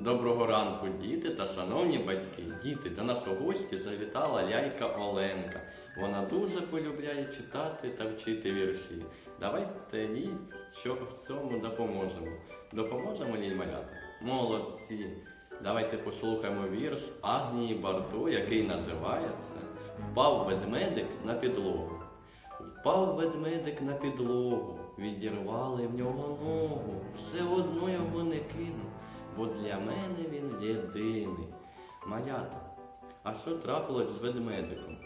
Доброго ранку, діти та шановні батьки. Діти, до нашого гості завітала лялька Оленка. Вона дуже полюбляє читати та вчити вірші. Давайте їй що в цьому допоможемо. Допоможемо їй малята? Молодці! Давайте послухаємо вірш Агнії Барто, який називається Впав ведмедик на підлогу. Впав ведмедик на підлогу, відірвали в нього ногу, все одно його не кину, Малята, а що трапилось з ведмедиком?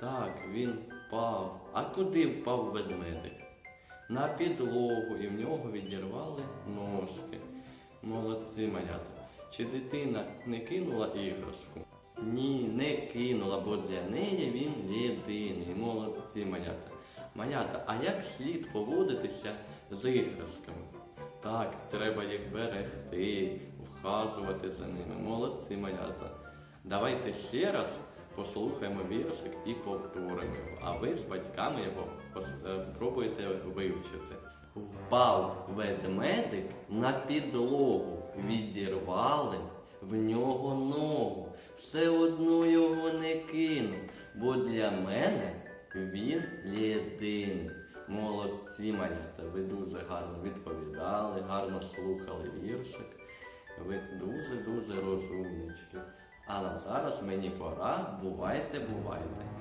Так, він впав. А куди впав ведмедик? На підлогу, і в нього відірвали ножки. Молодці, малята. Чи дитина не кинула іграшку? Ні, не кинула, бо для неї він єдиний. Молодці, малята. Малята, а як слід поводитися з іграшками? Так, треба їх берегти, вхажувати за ними. Молодці, малята. Давайте ще раз послухаємо віршик і повторимо його. А ви з батьками його е, спробуйте вивчити. Впав ведмедик на підлогу, відірвали в нього ногу. Все одно його не кину, бо для мене він єдиний. Молодці, малята, ви дуже гарно відповідали, гарно слухали віршик. Ви дуже-дуже розумнички. Але зараз мені пора. Бувайте, бувайте.